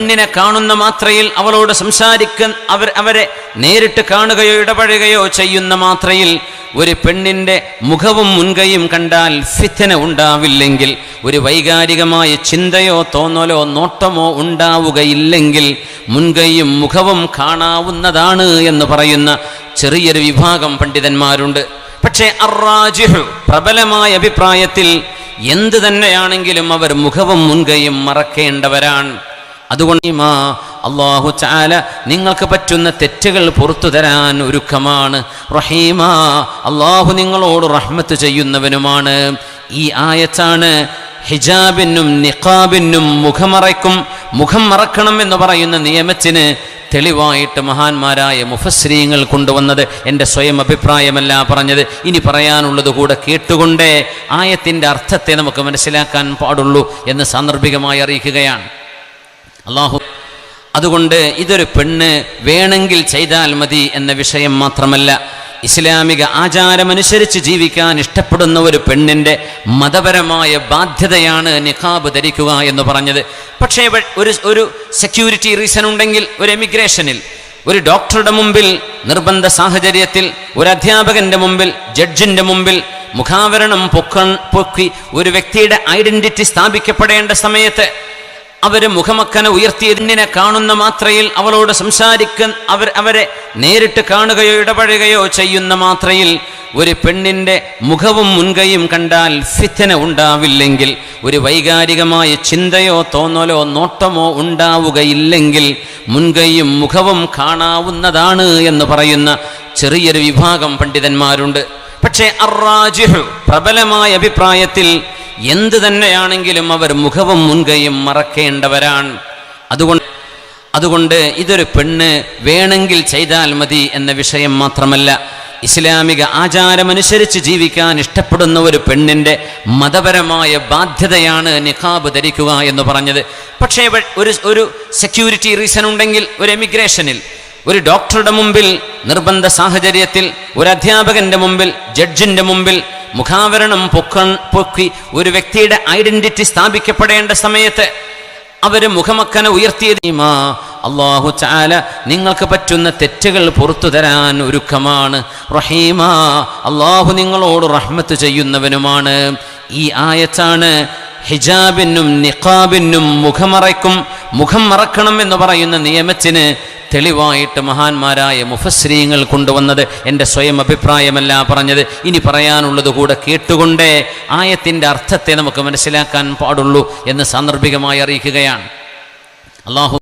പെണ്ണിനെ കാണുന്ന മാത്രയിൽ അവളോട് സംസാരിക്കാൻ അവർ അവരെ നേരിട്ട് കാണുകയോ ഇടപഴകുകയോ ചെയ്യുന്ന മാത്രയിൽ ഒരു പെണ്ണിന്റെ മുഖവും മുൻകൈയും കണ്ടാൽ ഫിത്തന ഉണ്ടാവില്ലെങ്കിൽ ഒരു വൈകാരികമായ ചിന്തയോ തോന്നലോ നോട്ടമോ ഉണ്ടാവുകയില്ലെങ്കിൽ മുൻകൈയും മുഖവും കാണാവുന്നതാണ് എന്ന് പറയുന്ന ചെറിയൊരു വിഭാഗം പണ്ഡിതന്മാരുണ്ട്. പക്ഷേ അറാജിഹു പ്രബലമായ അഭിപ്രായത്തിൽ എന്ത് തന്നെയാണെങ്കിലും അവർ മുഖവും മുൻകൈയും മറക്കേണ്ടവരാണ്. അതുകൊണ്ട് അള്ളാഹു ചാല നിങ്ങൾക്ക് പറ്റുന്ന തെറ്റുകൾ പുറത്തു തരാൻ ഒരുക്കമാണ്. റഹീമ അള്ളാഹു നിങ്ങളോട് റഹ്മത്ത് ചെയ്യുന്നവനുമാണ്. ഈ ആയത്താണ് ഹിജാബിനും നിഖാബിനും മുഖമറയ്ക്കും മുഖം മറക്കണം എന്ന് പറയുന്ന നിയമത്തിന് തെളിവായിട്ട് മഹാന്മാരായ മുഫസ്രീങ്ങൾ കൊണ്ടുവന്നത് എന്റെ സ്വയം അഭിപ്രായമല്ല പറഞ്ഞത്. ഇനി പറയാനുള്ളത് കൂടെ കേട്ടുകൊണ്ടേ ആയത്തിന്റെ അർത്ഥത്തെ നമുക്ക് മനസ്സിലാക്കാൻ പാടുള്ളൂ എന്ന് സാന്ദർഭികമായി അറിയിക്കുകയാണ്. അള്ളാഹു അതുകൊണ്ട് ഇതൊരു പെണ്ണ് വേണമെങ്കിൽ ചെയ്താൽ മതി എന്ന വിഷയം മാത്രമല്ല ഇസ്ലാമിക ആചാരമനുസരിച്ച് ജീവിക്കാൻ ഇഷ്ടപ്പെടുന്ന ഒരു പെണ്ണിന്റെ മതപരമായ ബാധ്യതയാണ് നിഖാബ് ധരിക്കുക എന്ന് പറഞ്ഞത്. പക്ഷേ ഒരു ഒരു സെക്യൂരിറ്റി റീസൺ ഉണ്ടെങ്കിൽ ഒരു എമിഗ്രേഷനിൽ ഒരു ഡോക്ടറുടെ മുമ്പിൽ നിർബന്ധ സാഹചര്യത്തിൽ ഒരു അധ്യാപകന്റെ മുമ്പിൽ ജഡ്ജിന്റെ മുമ്പിൽ മുഖാവരണം പൊക്ക പൊക്കി ഒരു വ്യക്തിയുടെ ഐഡന്റിറ്റി സ്ഥാപിക്കപ്പെടേണ്ട സമയത്ത് അവർ മുഖമക്കന ഉയർത്തിയതിനെ കാണുന്ന മാത്രയിൽ അവളോട് സംസാരിക്കാൻ അവർ അവരെ നേരിട്ട് കാണുകയോ ഇടപഴകയോ ചെയ്യുന്ന മാത്രയിൽ ഒരു പെണ്ണിന്റെ മുഖവും മുൻകൈയും കണ്ടാൽ ഫിത്തന ഉണ്ടാവില്ലെങ്കിൽ ഒരു വൈകാരികമായ ചിന്തയോ തോന്നലോ നോട്ടമോ ഉണ്ടാവുകയില്ലെങ്കിൽ മുൻകൈയും മുഖവും കാണാവുന്നതാണ് എന്ന് പറയുന്ന ചെറിയൊരു വിഭാഗം പണ്ഡിതന്മാരുണ്ട്. പക്ഷേ അറാജിഹു പ്രബലമായ അഭിപ്രായത്തിൽ എന്ത് തന്നെയാണെങ്കിലും അവർ മുഖവും മുൻകൈയും മറക്കേണ്ടവരാണ്. അതുകൊണ്ട് അതുകൊണ്ട് ഇതൊരു പെണ്ണ് വേണമെങ്കിൽ ചെയ്താൽ മതി എന്ന വിഷയം മാത്രമല്ല. ഇസ്ലാമിക ആചാരമനുസരിച്ച് ജീവിക്കാൻ ഇഷ്ടപ്പെടുന്ന ഒരു പെണ്ണിന്റെ മതപരമായ ബാധ്യതയാണ് നിഖാബ് ധരിക്കുക എന്ന് പറഞ്ഞത്. പക്ഷേ ഒരു ഒരു സെക്യൂരിറ്റി റീസൺ ഉണ്ടെങ്കിൽ ഒരു എമിഗ്രേഷനിൽ ഒരു ഡോക്ടറുടെ മുമ്പിൽ നിർബന്ധ സാഹചര്യത്തിൽ ഒരു അധ്യാപകന്റെ മുമ്പിൽ ജഡ്ജിന്റെ മുമ്പിൽ മുഖാവരണം പൊക്ക പൊക്കി ഒരു വ്യക്തിയുടെ ഐഡന്റിറ്റി സ്ഥാപിക്കപ്പെടേണ്ട സമയത്ത് അവർ മുഖമക്കന ഉയർത്തിയത്. അള്ളാഹു ചാല നിങ്ങൾക്ക് പറ്റുന്ന തെറ്റുകൾ പുറത്തു തരാൻ ഒരുക്കമാണ്. റഹീമ അള്ളാഹു നിങ്ങളോട് റഹ്മത്ത് ചെയ്യുന്നവനുമാണ്. ഈ ആയത്താണ് ഹിജാബിനും നിഖാബിനും മുഖമറയ്ക്കും മുഖം മറക്കണം എന്ന് പറയുന്ന നിയമത്തിന് തെളിവായിട്ട് മഹാന്മാരായ മുഫസ്രീങ്ങൾ കൊണ്ടുവന്നത് എന്റെ സ്വയം അഭിപ്രായമല്ല പറഞ്ഞത്. ഇനി പറയാനുള്ളത് കൂടെ കേട്ടുകൊണ്ടേ ആയത്തിന്റെ അർത്ഥത്തെ നമുക്ക് മനസ്സിലാക്കാൻ പാടുള്ളൂ എന്ന് സാന്ദർഭികമായി അറിയിക്കുകയാണ്. അള്ളാഹു